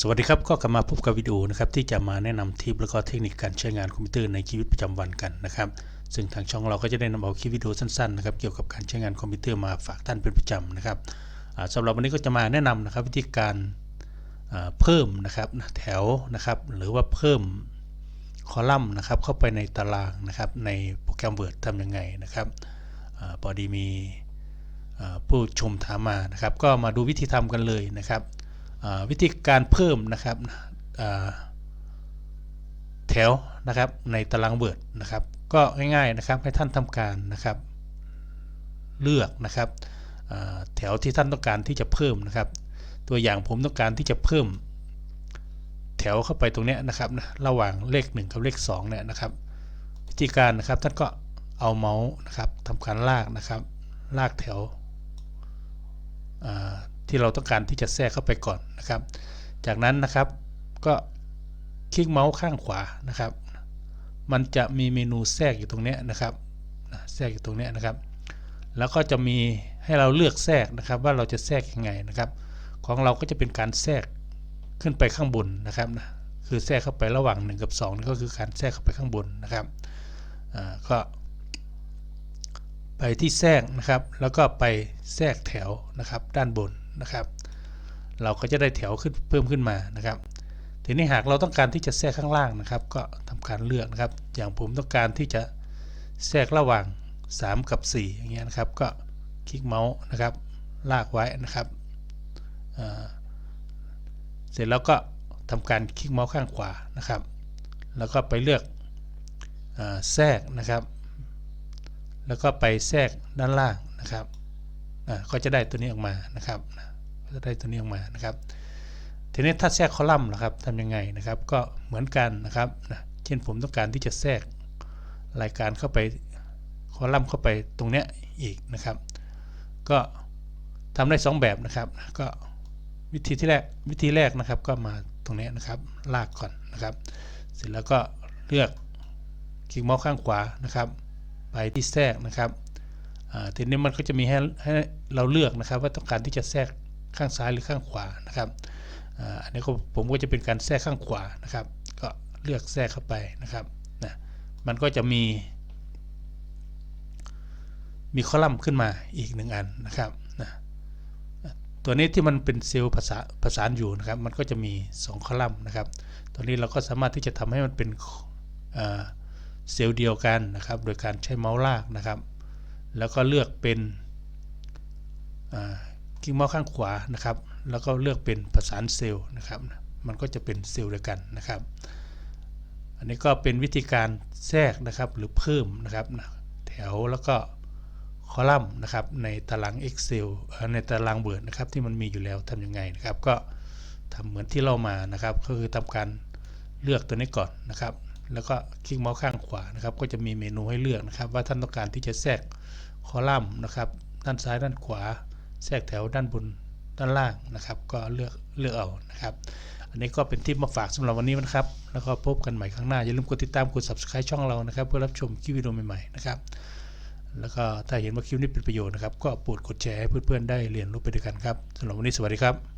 สวัสดีครับก็กลับมาพบกับวิดีโอนะครับที่จะมาแนะนำทิปแล้วก็เทคนิคการใช้งานคอมพิวเตอร์ในชีวิตประจำวันกันนะครับซึ่งทางช่องเราก็จะได้นำเอาคลิปวิดีโอสั้นๆนะครับเกี่ยวกับการใช้งานคอมพิวเตอร์มาฝากท่านเป็นประจำนะครับอ่าสำหรับวันนี้ก็จะมาแนะนำนะครับวิธีการเพิ่มนะครับแถวนะครับหรือว่าเพิ่มคอลัมน์นะครับเข้าไปในตารางนะครับในโปรแกรม Word ทำยังไงนะครับอพอดีมีผู้ชมถามมานะครับก็มาดูวิธีทำกันเลยนะครับ วิธีการเพิ่มนะครับแถวนะครับในตารางเวิร์ดนะครับ ก็ง่ายๆนะครับให้ท่านทำการนะครับ เลือกนะครับแถวที่ท่านต้องการที่จะเพิ่มนะครับ ตัวอย่างผมต้องการที่จะเพิ่ม แถวเข้าไปตรงนี้นะครับนะระหว่างเลข 1 กับเลข2เนี่ยนะครับ วิธีการนะครับท่านก็เอาเมาส์นะครับทำการลากนะครับ ลากแถวอ่า ที่เราต้องการที่จะแทรกเข้าไปก่อนนะครับ จากนั้นนะครับก็คลิกเมาส์ข้างขวานะครับ มันจะมีเมนูแทรกอยู่ตรงนี้นะครับแทรกอยู่ตรงนี้นะครับ แล้วก็จะมีให้เราเลือกแทรกนะครับว่าเราจะแทรกยังไงนะครับ ของเราก็จะเป็นการแทรกขึ้นไปข้างบนนะครับนะคือแทรกเข้าไประหว่าง 1 กับ2นี่ก็คือการแทรกเข้าไปข้างบนนะครับก็ไปที่แทรกนะครับ แล้วก็ไปแทรกแถวนะครับด้านบน นะครับ เราก็จะได้แถวขึ้นเพิ่มขึ้นมานะครับ ทีนี้หากเราต้องการที่จะแทรกข้างล่างนะครับ ก็ทำการเลือกนะครับ อย่างผมต้องการที่จะแทรกระหว่าง 3 กับ 4 อย่างเงี้ยนะครับ ก็คลิกเมาส์นะครับ ลากไว้นะครับเสร็จแล้วก็ทำการคลิกเมาส์ข้างขวานะครับ แล้วก็ไปเลือกอแทรกนะครับ แล้วก็ไปแทรกด้านล่างนะครับ ก็จะได้ตัวนี้ออกมานะครับก็จะได้ตัวนี้ออกมานะครับ ทีนี้ถ้าแทรกคอลัมน์นะครับทำยังไงนะครับ ก็เหมือนกันนะครับนะเช่นผมต้องการที่จะแทรกรายการเข้าไปคอลัมน์เข้าไปตรงเนี้ยอีกนะครับ ก็ทำได้ 2 แบบนะครับ ก็วิธีที่แรกวิธีแรกนะครับ ก็มาตรงเนี้ยนะครับ ลากก่อนนะครับ เสร็จแล้วก็เลือกคลิกเมาส์ข้างขวานะครับ ไปที่แทรกนะครับ ทีนี้มันก็จะมีให้ให้เราเลือกนะครับ ว่าต้องการที่จะแทรกข้างซ้ายหรือข้างขวานะครับอันนี้ผมก็จะเป็นการแทรกข้างขวานะครับ ก็เลือกแทรกเข้าไปนะครับนะมันก็จะมี มีคอลัมน์ขึ้นมาอีกหนึ่งอันนะครับนะตัวนี้ที่มันเป็นเซลล์ภาษาประสานอยู่นะครับ มันก็จะมี 2 คอลัมน์นะครับ ตัวนี้เราก็สามารถที่จะทำให้มันเป็นเซลล์เดียวกันนะครับ โดยการใช้เมาส์ลากนะครับ แล้วก็เลือกเป็นคลิกเมาส์ข้างขวานะครับ แล้วก็เลือกเป็นประสานเซลล์นะครับ มันก็จะเป็นเซลล์เดียวกันนะครับ อันนี้ก็เป็นวิธีการแทรกนะครับหรือเพิ่มนะครับแถวแล้วก็คอลัมน์นะครับในตาราง Excel เอ่อในตาราง Word นะครับที่มันมีอยู่แล้วทำยังไงนะครับ ก็ทำเหมือนที่เรามานะครับ ก็คือทำการเลือกตัวนี้ก่อนนะครับ แล้วก็คลิกเมาส์ข้างขวานะครับ ก็จะมีเมนูให้เลือกนะครับ ว่าท่านต้องการที่จะแทรกคอลัมน์นะครับ ด้านซ้ายด้านขวา แทรกแถวด้านบนด้านล่างนะครับ ก็เลือกเลือกเอานะครับ อันนี้ก็เป็นทิปมาฝากสำหรับวันนี้นะครับ แล้วก็พบกันใหม่ครั้งหน้า อย่าลืมกดติดตามกด subscribe ช่องเรานะครับ เพื่อรับชมคลิปวิดีโอใหม่ๆนะครับแล้วก็ถ้าเห็นว่าคลิปนี้เป็นประโยชน์นะครับ ก็โปรดกดแชร์ให้เพื่อนๆได้เรียนรู้ไปด้วยกันครับสำหรับวันนี้สวัสดีครับ